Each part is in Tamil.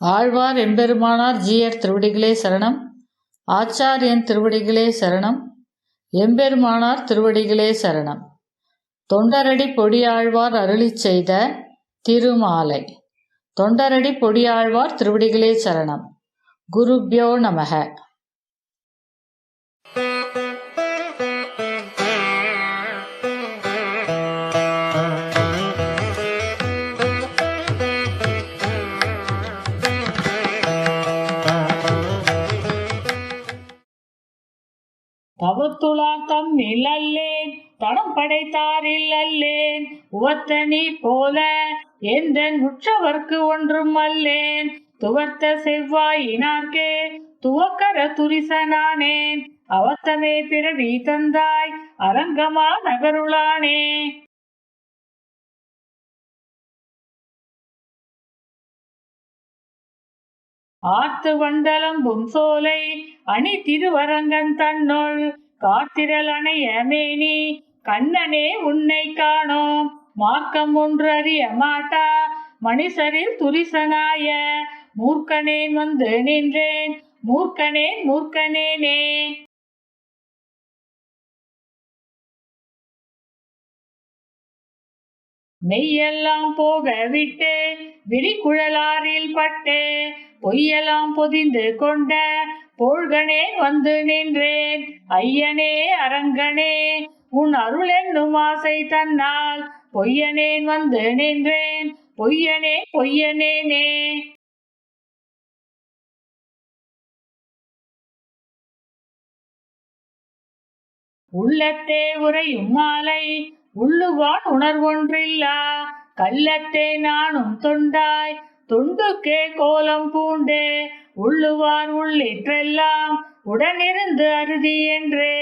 ஆழ்வார் எம்பெருமானார் ஜீயர் திருவடிகளே சரணம். ஆச்சாரியன் திருவடிகளே சரணம். எம்பெருமானார் திருவடிகளே சரணம். தொண்டரடி பொடியாழ்வார் அருளிச் செய்த திருமாலை. தொண்டரடி பொடியாழ்வார் திருவடிகளே சரணம். குருப்யோ நமக. தவத்துளார் தம்மில் அல்லேன் தடம் படைத்தாரில் அல்லேன் உவத்த நீ போல எந்த உற்றவர்க்கு ஒன்றும் அல்லேன். துவர்த்த செவ்வாயினார்க்கே துவக்கர துரிசனானேன். அவத்தமே பிறவி தந்தாய் அரங்கமா நகருளானே. ஆர்த்து வண்டலம்பும் சோலை அணி திருவரங்கன் தன்னுள். காத்திரல் அணைய கண்ணனே உன்னை காணோம். மார்க்கம் ஒன்று அறிய மாட்டா மணிசரில் துரிசனாய. மூர்க்கனேன் வந்து நின்றேன் மூர்க்கனேன் மூர்க்கனேனே. மெய்யெல்லாம் போக விட்டே விழிக்குழலாரில் பட்டே பொய்யெல்லாம் பொதிந்து கொண்ட போழ்கனே வந்து நின்றேன். ஐயனே அரங்கனே உன் அருள் என்னும் ஆசை தன்னால். பொய்யனேன் வந்து நின்றேன். பொய்யனே பொய்யனேனே. உள்ளத்தே உறையும் மாலை உள்ளுவான் உணர்வொன்றில்லா. கள்ளத்தே நானும் தொண்டாய். துண்டுக்கே கோலம் பூண்டே உள்ளுவார் உள்ளிற்றெல்லாம் உடனிருந்து அருதி என்றே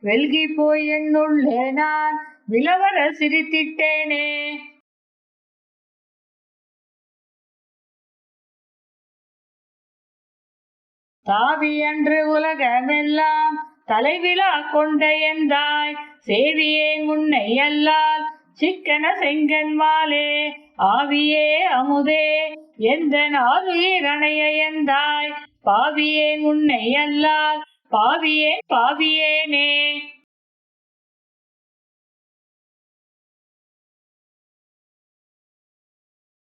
வெல்கி போய் என்னுள்ளே நான் விலவர சிரித்திட்டேனே. தாவி அன்று உலகமெல்லாம் தலைவிழா கொண்ட எந்தாய் சேவியே உன்னை அல்லால் சிக்கன செங்கன் மாலே ஆவியே அமுதே. எந்த நாதுயிரணைய எந்தாய்? பாவியேன் உன்னை அல்லால் பாவியேன் பாவியேனே.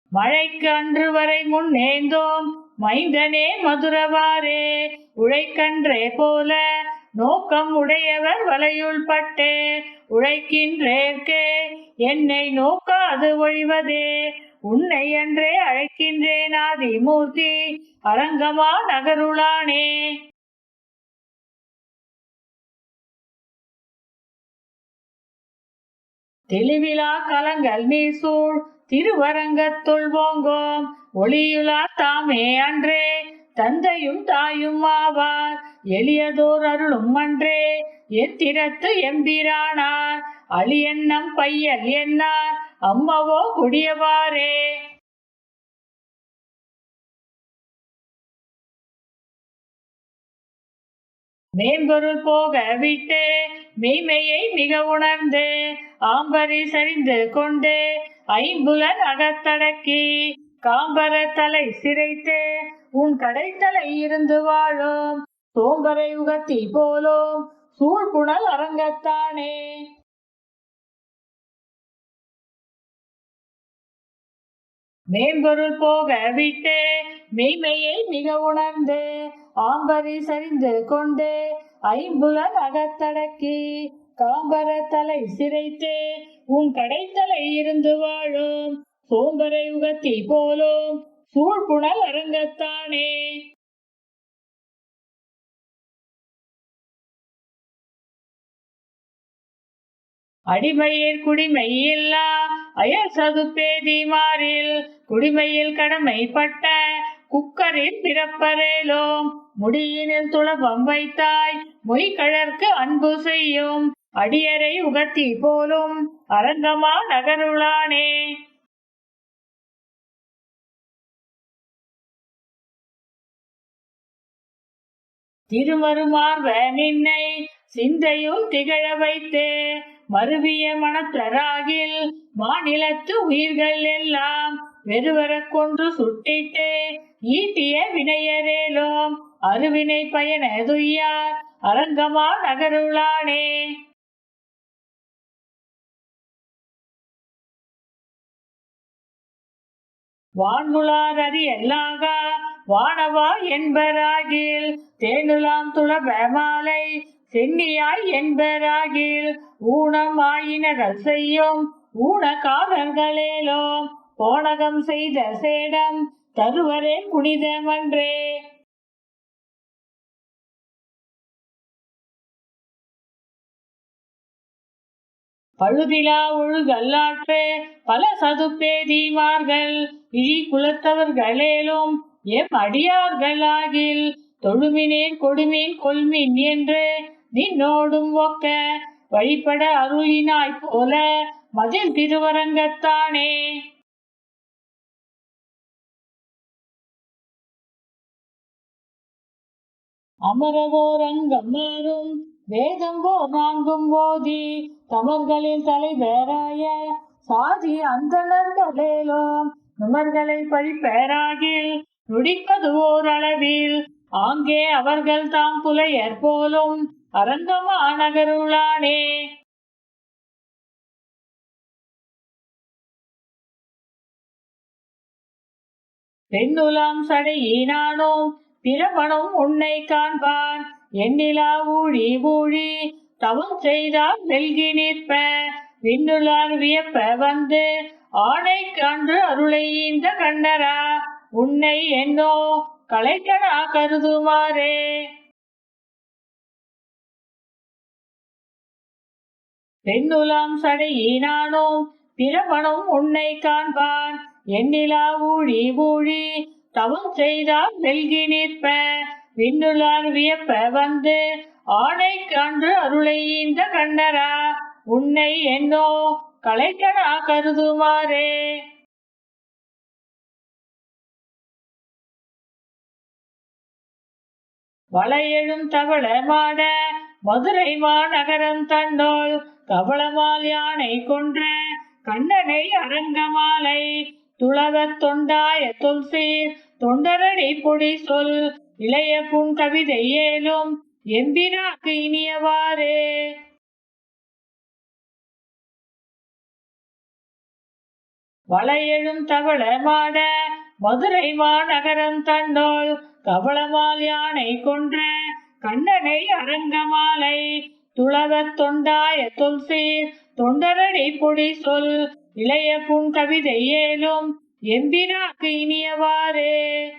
மழைக்கு அன்று வரை முன்னேந்தோம். மைந்தனே மதுரவாரே. உழைக்கன்றே போல நோக்கம் உடையவர் வலையுள் பட்டே. உழைக்கின்றேற்கே. என்னை நோக்காது ஒழிவதே. உன்னை அன்றே அழைக்கின்றேன் ஆதிமூர்த்தி. அரங்கமா நகருளானே. தெளிவிலா கலங்கள் நீ சூழ் திருவரங்கத்துள் ஓங்கோம். ஒளியுலா தாமே அன்றே தந்தையும் தாயும் ஆவார். எளியதோர் அருளும் அன்றே எத்திரத்து எம்பிரானார். அழியன்னம் பையல் என்னார். அம்மவோ குடியவாரே மேம்பொருள் போக விட்டு மெய்மையை மிக உணர்ந்து ஆம்பரி சரிந்து கொண்டு ஐம்புலன் அகத்தடக்கி காம்பர தலை சிரைத்து உன் கடைத்தலை இருந்து வாழும் சோம்பரை உகத்தி போலும் சூழ்புணல் அரங்கத்தானே. மேம்பொருள் போக விட்டு மெய்மையை மிக உணர்ந்து ஆம்பரி சரிந்து கொண்டு ஐம்புலன் அகத்தடக்கி காம்பர தலை சிரைத்து உன் கடைத்தலை இருந்து வாழும் சோம்பரை உகத்தி போலும் சூழ்புணல் அரங்கத்தானே. அடிமையில் குடிமை இல்லா அயல் சதுப்பேதி மாறில் குடிமையில் கடமைப்பட்ட குக்கரில் பிறப்பரேலோம். முடியினில் துளபம் வைத்தாய் மொய்கழற்கு அன்பு செய்யும். அடியரை உகத்தி போலும் அரங்கமா நகருளானே. திருமருமார்வ நின்னை சிந்தையும் திகழ வைத்து. மருவிய மனத்தராகில் மாநிலத்து உயிர்கள் எல்லாம் வெறுவரக் கொன்று சுட்டிட்டு ஈட்டிய வினையரேலோம் அருவினை பயன துய்யார் அரங்கமா நகருளானே. வான்முளார் அறியல்லாக வானவா என்பராகில் தேனுலாம் துளப மாலை சென்னியாய் என்பராகில் ஊனம் ஆயினகள் செய்யும் ஊனக்காரர்களேலோம் போனகம் செய்த சேடம் தருவரே புனிதமன்றே. பழுதிலா ஒழுகல்லாற்று பல சதுப்பேதிமார்கள் இழி குலத்தவர்களேலும். எம் அடியார்களாகில் தொழுமினேன் கொடுமீன் கொல்மின் என்று நின்னோடும் ஒக்க வழிபட அருளினாய் போல மதில் திருவரங்கத்தானே. அமரவோரங்கம் மாறும் வேதம் போர் நான்கும் போதி தமர்களின் தலைவராய சாதி அந்தணர்களேலோம் நுமர்களை பழிப்பேராகில் நுடிப்பது ஓரளவில் ஆங்கே அவர்கள் தாம் புலையர் போலும் அரங்கமா நகருளானே பெண்ணுலாம் சடையினானோம் பிரமணம் உன்னை காண்பான். எண்ணிலா ஊழி ஊழி தவம் செய்தால் வெல்கி நிற்ப. விண்ணுலார் வியப்ப வந்து ஆணை கன்று அருளை இந்த கண்ணரா. உன்னை என்னோ கலைக்கடா கருதுமாறே. பெண்ணுலாம் சடையினானோம் பிரமணம் உன்னை காண்பான். எண்ணிலா ஊழி ஊழி தவம் செய்தால் வெல்கி நிற்ப. விண்ணுலார் வியப்ப வந்து ஆணை கன்று அருளை இந்த கண்ணரா. உன்னை என்னோ கலைக்கடா கருதுமாறே. வளையெழும் தவள மாட மதுரை மாநகரம் தன்னோள் கவளமால் யானை கொன்ற கண்ணனை அரங்கமாலை. துளவத் தொண்டாய தொல்சி தொண்டரடி பொடி சொல். இளைய புன் கவிதை ஏலும் எம்பிராக்கு இனியவாறே. வளையெழும் தவள மாட மதுரை மாநகரம் தன்னோள். கவளமால் யானை கொன்ற கண்ணனை அரங்கமாலை. துளகத் தொண்டாய தொல்சீர் தொண்டரடி பொடி சொல். இளைய புன் கவிதை ஏலும் எம்பிராக்கு இனியவாறே.